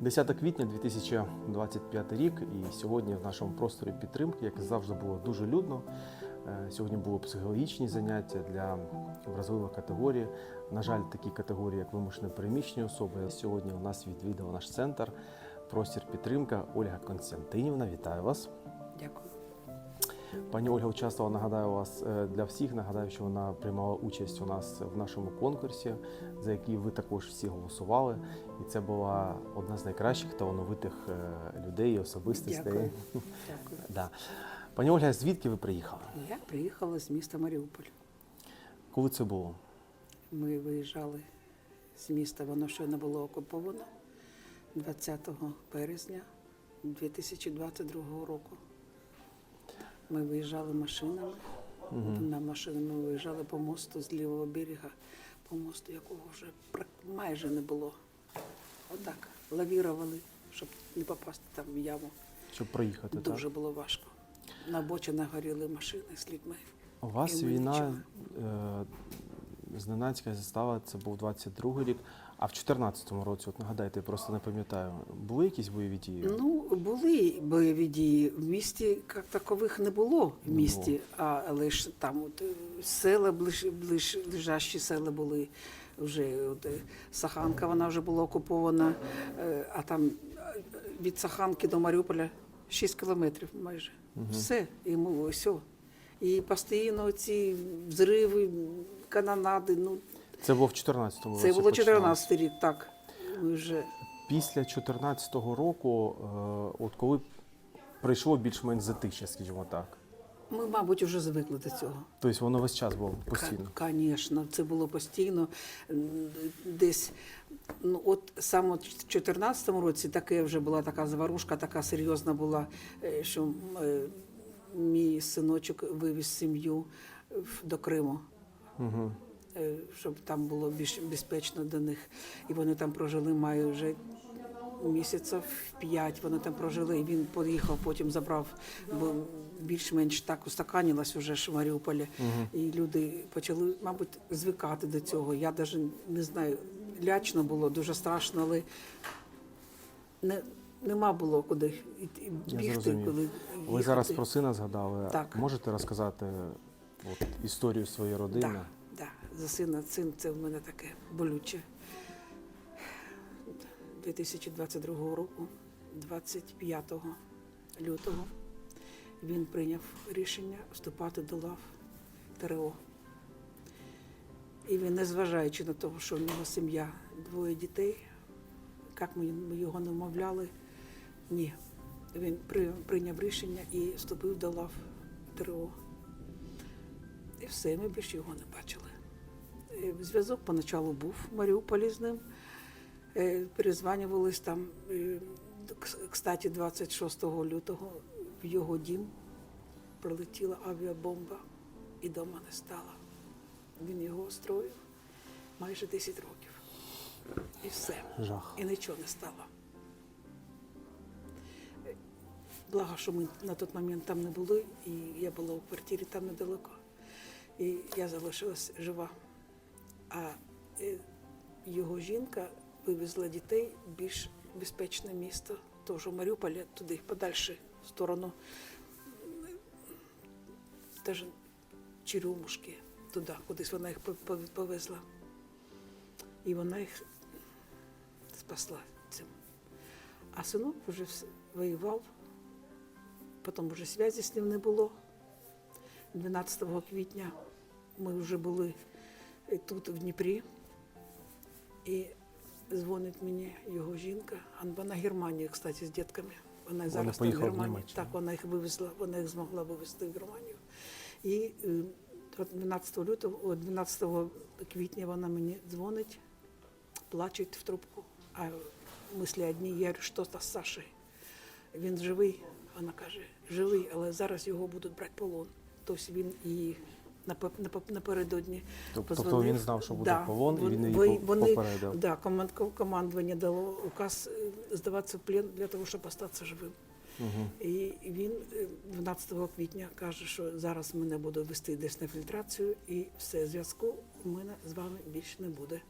10 квітня 2025 рік, і сьогодні в нашому просторі підтримки, як завжди, було дуже людно. Е, Сьогодні були психологічні заняття для вразливих категорій. На жаль, такі категорії, як вимушено переміщені особи. Сьогодні у нас відвідав наш центр Простір підтримка Ольга Константинівна. Вітаю вас. Дякую. Пані Ольга участвувала, нагадаю вас е, для всіх. Нагадаю, що вона приймала участь у нас в нашому конкурсі, за який ви також всі голосували. І це була одна з найкращих талановитих е, людей і особистостей. Дякую. Дякую. Да. Пані Ольга, звідки ви приїхали? Я приїхала з міста Маріуполь. Коли це було? Ми виїжджали з міста, воно ще не було окуповано 20 березня 2022 року. Ми виїжджали машинами. На машини ми виїжджали по мосту з лівого берега, по мосту, якого вже майже не було. Отак, лавірували, щоб не попасти там в яму. Щоб проїхати, Дуже так? було важко. На обочинах горіли машини з людьми. У вас війна е, зненацька застала, це був 22 рік. А в 14-му році, от нагадайте, я просто не пам'ятаю, були якісь бойові дії? Ну, були бойові дії. В місті як такових не було в місті, а, але ж там от, е, села, ближ, ближ, ближащі села були вже. От, е, Саханка вона вже була окупована, е, а там е, від Саханки до Маріуполя 6 кілометрів майже. Все, і ми все. І постійно ці взриви, канонади. Ну, Це було в 14-му році. це було починалося. 14 рік, так. Ми вже Після 14-го року, е, от коли прийшло більш-менш затишя, скажімо так. ми, мабуть, вже звикли до цього. Тобто воно весь час було постійно. Звісно, це було постійно. Десь, ну от саме в 2014 році таке вже була така заварушка, така серйозна була, е, що е, мій синочок вивіз сім'ю до Криму. Угу. Е, Щоб там було більш безпечно до них. І вони там прожили майже місяців п'ять. Вони там прожили, і він поїхав, потім забрав, бо більш-менш так устаканилось уже ж в Маріуполі. І люди почали, мабуть, звикати до цього. Я навіть не знаю, лячно було, дуже страшно, але не, нема було куди Я бігти, зрозумів. коли Ви їхати. зараз про сина згадали. Так. Можете розказати от, історію своєї родини? Так, за сина син це в мене таке болюче. 2022 року, 25 лютого, він прийняв рішення вступати до лав ТРО. І він, незважаючи на те, що в нього сім'я, двоє дітей, як ми його не вмовляли, ні. Він прийняв рішення і вступив до лав ТРО. І все, ми більше його не бачили. Е, Зв'язок поначалу був в Маріуполі з ним. Е, Перезванювались там. е, Кстати, 26 лютого в його дім прилетіла авіабомба і дома не стало. Він його устроїв майже 10 років. І все. Жах. І нічого не стало. Благо, що ми на той момент там не були, і я була у квартирі там недалеко. І я залишилась жива. А е, його жінка вивезла дітей в більш безпечне місто, теж у Маріуполі, туди подальше, в сторону теж Черемушки, туди, кудись вона їх пов- пов- повезла. І вона їх спасла цим. А синок вже воював, потім вже зв'язі з ним не було. 12 квітня ми вже були тут, в Дніпрі, і дзвонить мені його жінка. Вона Германії, кстати, з дітками. Вона зараз там в поїхала в Германії. Так, вона їх вивезла, вона їх змогла вивезти в Германію. І е, от 12 лютого, 12 квітня вона мені дзвонить, плаче в трубку. А мислі одні, я говорю, що з Сашею? Він живий. Вона каже, живий, але зараз його будуть брати полон. Тобто він її напередодні Тобто позвонив. він знав, що буде полон, і він її вони, попередив. Да, команд, командування дало указ е, здаватися в плен для того, щоб остатися живим. Угу. І він е, 12 квітня каже, що зараз мене будуть вести десь на фільтрацію, і все, зв'язку у мене з вами більше не буде.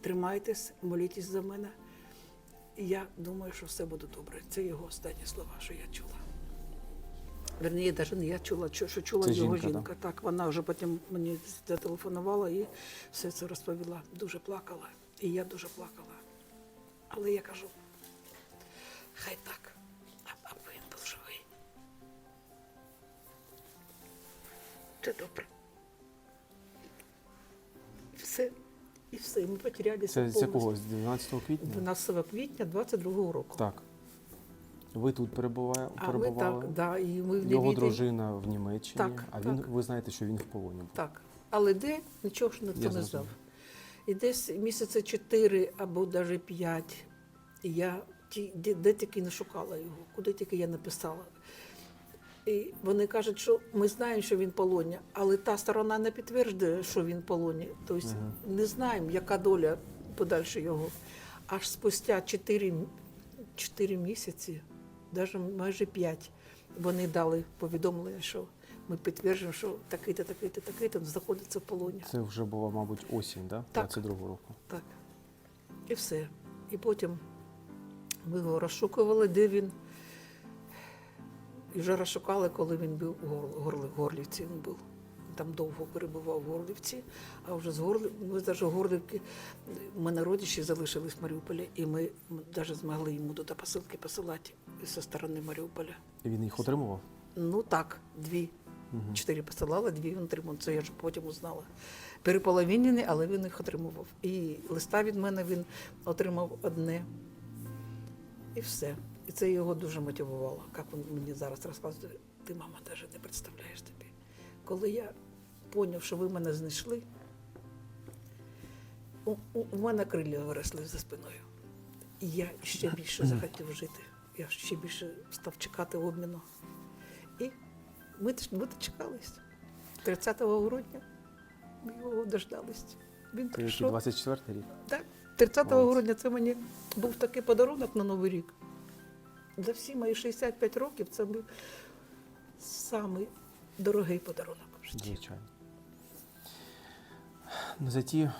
Тримайтесь, молітесь за мене. І я думаю, що все буде добре. Це його останні слова, що я чула. Верніше, навіть не я чула, що чула Це його жінка, да? Так, вона вже потім мені зателефонувала і все це розповіла. Дуже плакала. І я дуже плакала. Але я кажу, хай так, а- аби він був живий. Це добре. Все. І все. Ми потерялися Це з повністю. якого? З 12 квітня? 12 квітня 22 року. Так. Ви тут перебуває, А ми так, да, і ми в Його дружина в Німеччині, Так, а він, так. ви знаєте, що він в полоні був. Так. Але де нічого ж ніхто не знав. І десь місяці чотири або навіть п'ять. Я ті, де, де тільки не шукала його, куди тільки я написала. І вони кажуть, що ми знаємо, що він в полоні, але та сторона не підтверджує, що він в полоні. Тобто Мгм. не знаємо, яка доля подальше його. Аж спустя 4, 4 місяці, навіть майже 5, вони дали повідомлення, що ми підтверджуємо, що такий-то, такий-то, такий-то знаходиться в полоні. Це вже була, мабуть, осінь, да? Так. 22-го року. Так. І все. І потім ми його розшукували, де він. І вже розшукали, коли він був у Горлівці. Він був. Там довго перебував в Горлівці, а вже з Горли, ми навіть Горлівки, ми на родичі залишились в Маріуполі, і ми навіть змогли йому туди посилки посилати зі сторони Маріуполя. І він їх отримував? Ну так, дві. Угу. Чотири посилала, дві він отримав. Це я ж потім узнала. Переполовинені, але він їх отримував. І листа від мене він отримав одне. І все. І це його дуже мотивувало. Як він мені зараз розказує, ти, мама, навіть не представляєш тобі. Коли я зрозумів, що ви мене знайшли, у, у, у мене крилля виросли за спиною. І я ще більше захотів жити. Я ще більше став чекати обміну. І ми, ми дочекались. 30 грудня ми його дождались. Він прийшов. 24-й рік. Так, 30 Молодець. грудня це мені був такий подарунок на Новий рік. За всі мої 65 років це був самий дорогий подарунок в житті. Звичайно. Ну, За, ті,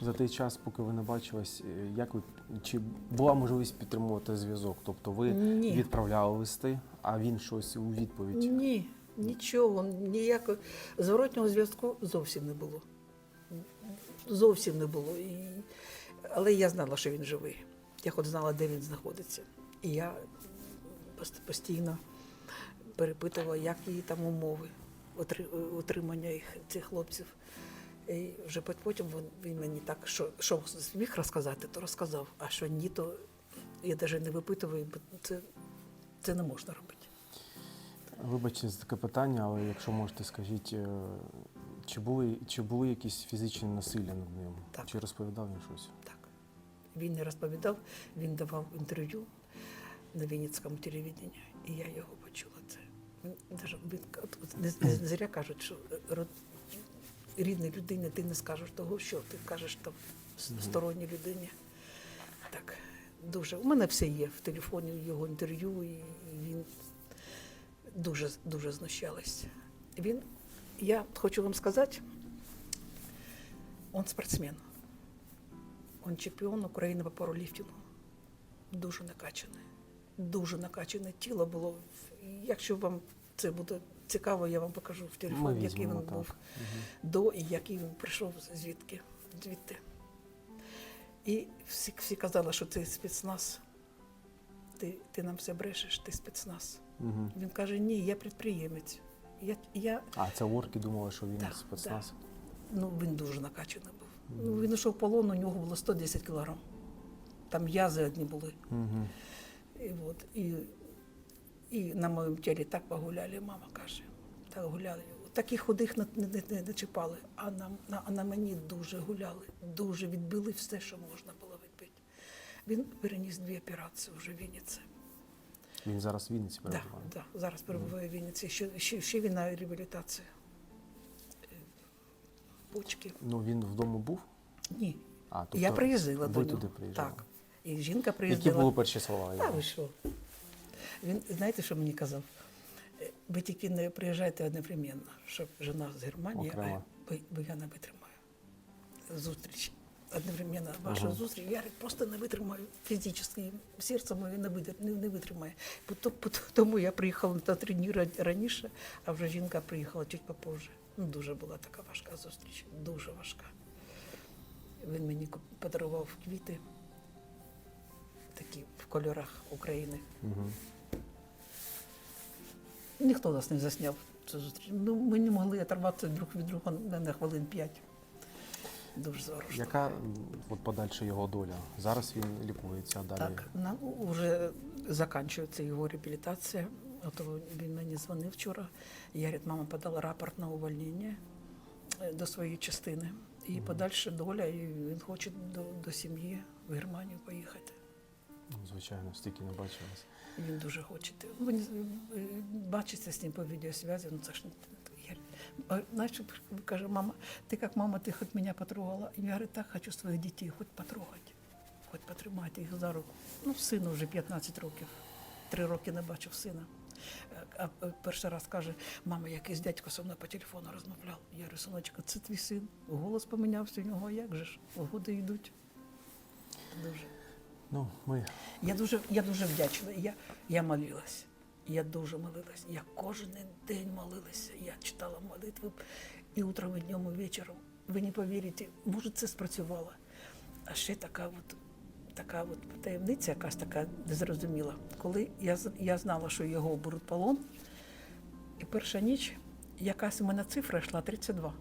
за той час, поки ви не бачились, е, як ви, чи була можливість підтримувати зв'язок? Тобто ви Ні. відправляли листи, а він щось у відповідь. Ні, нічого, ніякого зворотнього зв'язку зовсім не було. Зовсім не було. І... Але я знала, що він живий. Я хоч знала, де він знаходиться. І я пост- постійно перепитувала, як її там умови отримання їх, цих хлопців. І вже потім він, мені так, що, що зміг розказати, то розказав. А що ні, то я навіть не випитую, бо це, це не можна робити. Вибачте за таке питання, але якщо можете, скажіть, е, чи були, чи були якісь фізичні насилля над ним? Так. Чи розповідав він щось? Так. Він не розповідав, він давав інтерв'ю на Вінницькому телевіденні, і я його почула. Це він він не, зря кажуть, що е, род, рідній людині ти не скажеш того, що ти кажеш там сторонній людині. Так, дуже. У мене все є в телефоні його інтерв'ю, і він дуже, дуже знущались. Він, я хочу вам сказати, він спортсмен. Он чемпіон України по пауерліфтингу. Дуже накачаний. Дуже накачане тіло було. Якщо вам це буде цікаво, я вам покажу в Ми телефон, який він так. був Мгм. до і який він прийшов звідки, звідти. І всі, всі казали, що це спецназ. Ти, ти нам все брешеш, ти спецназ. Мгм. Він каже, ні, я підприємець. Я, я, А, це орки думали, що він Так, спецназ. ну, він дуже накачаний був. Ну, він йшов в полон, у нього було 110 кілограм. Там язи одні були. Угу. І, от, і, і на моєму тілі так погуляли, мама каже. Так гуляли. Таких худих не, не, не, не чіпали, а на, на, а на мені дуже гуляли, дуже відбили все, що можна було відбити. Він переніс дві операції вже в Вінниці. Він зараз в Вінниці Да, перебуває. да, зараз перебуває в Вінниці. Ще, ще, ще він на реабілітації. Е, Почки. Ну він вдома був? Ні. А, тобто я приїздила ви до нього. туди приїжджали? Так. І жінка Які приїздила. були перші слова? Та ви що? Він, знаєте, що мені казав? Е, Ви тільки не приїжджайте одновременно, щоб жена з Германії, Окремо. а бо, бо я не витримаю. Зустріч. одновременно вашу Ага. зустріч. Я просто не витримаю фізично, серце моє не, не, не витримає. Тому я приїхала на три дні раніше, а вже жінка приїхала чуть попозже. Ну, дуже була така важка зустріч, дуже важка. Він мені подарував квіти, такі в кольорах України. Угу. Ніхто нас не засняв цю зустріч. Ну, ми не могли оторватися друг від друга на, на хвилин п'ять. Дуже зорожно. Яка от подальша його доля? Зараз він лікується, а далі. Так, нам вже закінчується його реабілітація. От він мені дзвонив вчора. Я говорить, мама подала рапорт на увольнення е, до своєї частини. І подальша доля, і він хоче до, до сім'ї в Германію поїхати. Ну, Звичайно, стільки не бачилось. І Він дуже хоче. Е, бачиться з ним по відеосвязі, ну це ж не знаєш, каже, мама, ти як мама, ти хоч мене потрогала. І я говорю, так хочу своїх дітей, хоч потрогати, хоч потримати їх за руку. Ну, сину вже 15 років, три роки не бачив сина. Е, А е, перший раз каже, мама, якийсь дядько зі мною по телефону розмовляв. Я говорю, синочка, це твій син. Голос помінявся у нього, як же ж? Годи йдуть. Дуже. Ну, ми Я дуже, я дуже вдячна. Я, я молилась. Я дуже молилась. Я кожен день молилася. Я читала молитви і утром, і днем, і вечором. Ви не повірите, може, це спрацювало. А ще така от, така от таємниця, якась така незрозуміла. Коли я, я знала, що його беруть полон, і перша ніч якась у мене цифра йшла 32.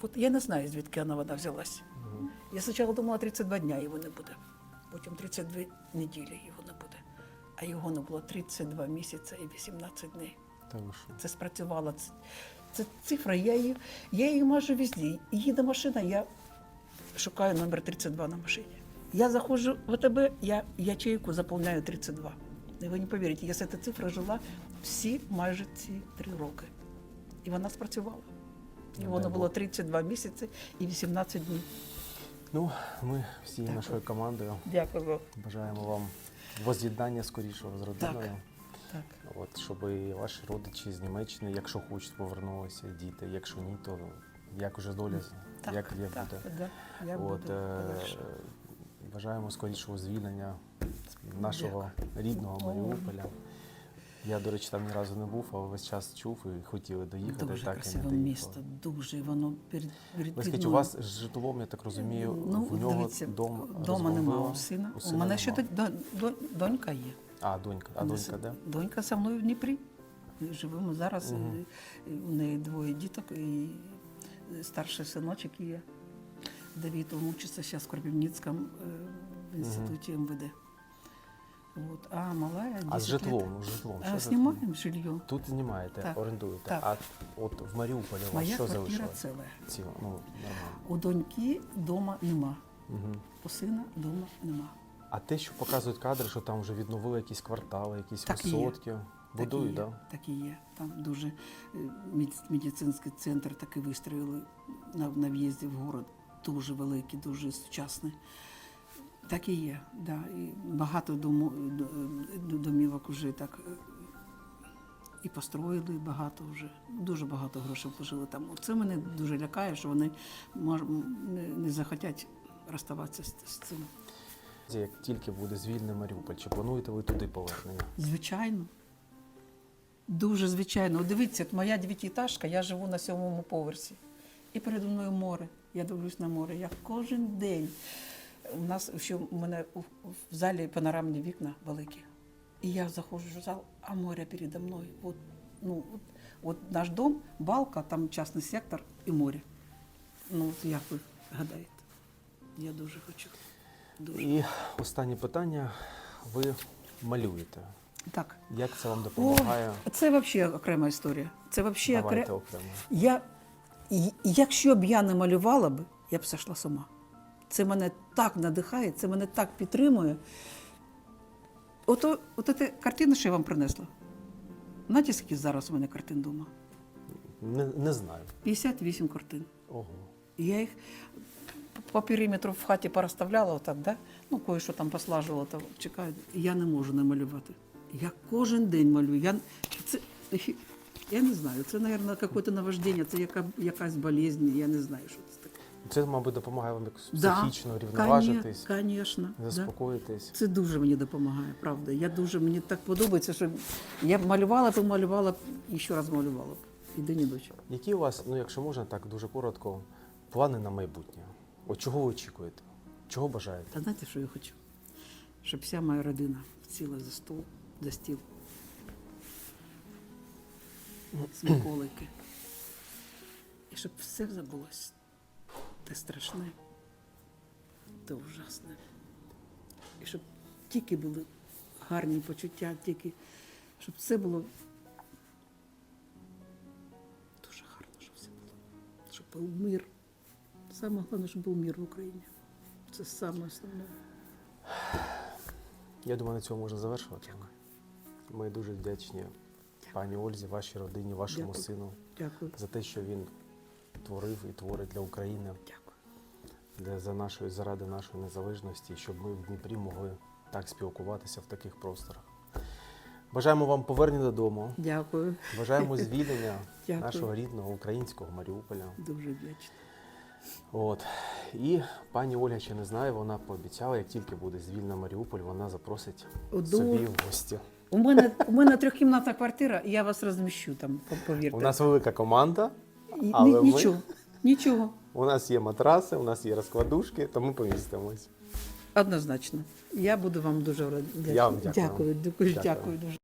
От я не знаю, звідки вона, вона взялась. мгм. Я спочатку думала, 32 дня його не буде, потім 32 неділі його не буде. А його не було 32 місяці і 18 днів. та ви що? Це спрацювало. Це, це цифра, я її, я її майже везде. Їде машина, я шукаю номер 32 на машині. Я заходжу в АТБ, я ячейку заповняю 32. І ви не повірите, я з цією цифрою жила всі майже ці три роки. І вона спрацювала. І воно було 32 місяці і 18 днів. Ну, ми всією нашою командою Дякую вам. бажаємо вам воз'єднання скорішого з родиною. Так. От, щоб і ваші родичі з Німеччини, якщо хочуть, повернулися, діти. Якщо ні, то як вже доля, Так, як, як так, буде. Да, я От, буду е, бажаємо скорішого звільнення нашого рідного О. Маріуполя. Я, до речі, там ні разу не був, але весь час чув і хотіли доїхати, Дуже так і не красиве доїхали. місто, дуже воно перед, перед Ви скажіть, у вас з житлом, я так розумію, ну, в нього дивіться, дом дома немає у сина. У У, сина мене ще донь- донь- донька є. А, донька. А донька де? Донька зі мною в Дніпрі. Ми живемо зараз. І У неї двоє діток і старший синочок є. Давид, він учиться зараз в Кропивницькому е, в інституті МВД. Вот. А малая 10 А з житлом, з житлом. А, знімаємо жилье. Тут знімаєте, Так, орендуєте. так. А от в Маріуполі у вас Моя що квартира залишилось? ціла. Ціла, ну, нормально. У доньки вдома нема. Угу. У сина вдома нема. А те, що показують кадри, що там вже відновили якісь квартали, якісь Так і є. висотки. Будують, так? так? Да? Так і є. Там дуже е, меди- медицинський центр таки вистроїли на, на в'їзді в город. Дуже великий, дуже сучасний. Так і є. Да. І багато дому, домівок вже так е, і построїли, багато вже. Дуже багато грошей вложили там. Це мене дуже лякає, що вони мож, не, не захотять розставатися з, з цим. Як тільки буде звільнений Маріуполь, чи плануєте ви туди повернення? Звичайно. Дуже звичайно. Дивіться, моя дев'ятиэтажка, я живу на сьомому поверсі. І передо мною море. Я дивлюсь на море. Я кожен день. У нас ще у мене в залі панорамні вікна великі. І я заходжу в зал, а море передо мною. От, ну, от, от наш дом, балка, там частний сектор і море. Ну, от як ви гадаєте? Я дуже хочу. Дуже. І останнє питання. Ви малюєте. Так. Як це вам допомагає? О, це взагалі окрема історія. Це взагалі окрема. Я, якщо б я не малювала б, я б сошла з ума. Це мене так надихає, це мене так підтримує. Ото, от ця картина, що я вам принесла. Знаєте, скільки зараз у мене картин вдома? Не, не знаю. 58 картин. Ого. Я їх по периметру в хаті порозставляла отак, да? ну, кое-що там послажувала, то чекаю. Я не можу не малювати. Я кожен день малюю. Я, це, я не знаю, це, мабуть, якесь наваждення, це яка, якась болезнь, я не знаю, що це таке. Це, мабуть, допомагає вам якось Да, психічно рівноважитись. Да. заспокоїтись. Це дуже мені допомагає, правда. Я дуже мені так подобається, що я б малювала, помалювала б і ще раз малювала б. І день і ночі. Які у вас, ну якщо можна так дуже коротко, плани на майбутнє? От чого ви очікуєте? Чого бажаєте? Та знаєте, що я хочу? Щоб вся моя родина сіла за стол, за стіл. Смаколики. І щоб все забулось. Те страшне, те ужасне. І щоб тільки були гарні почуття, тільки, щоб все було дуже гарно, щоб все було. Щоб був мир. Саме головне, щоб був мир в Україні. Це саме основне. Я думаю, на цьому можна завершувати. Дякую. Ми дуже вдячні пані Ользі, вашій родині, вашому Дякую. сину Дякую. за те, що він творив і творить для України, Дякую. для за нашої заради нашої незалежності, щоб ми в Дніпрі могли так спілкуватися в таких просторах. Бажаємо вам повернення додому. Дякую. Бажаємо звільнення Дякую. нашого рідного українського Маріуполя. Дуже вдячна. От. І пані Ольга ще не знає, вона пообіцяла, як тільки буде звільнена Маріуполь, вона запросить Оду. собі в гості. У мене, у мене трьохкімнатна квартира, і я вас розміщу там, повірте. У нас велика команда, але ми- Нічого. Нічого. у нас є матраси, у нас є розкладушки, то ми помістимось. Однозначно. Я буду вам дуже вдячна. Я вам дякую. Дякую, дуже Дякую. дякую дуже.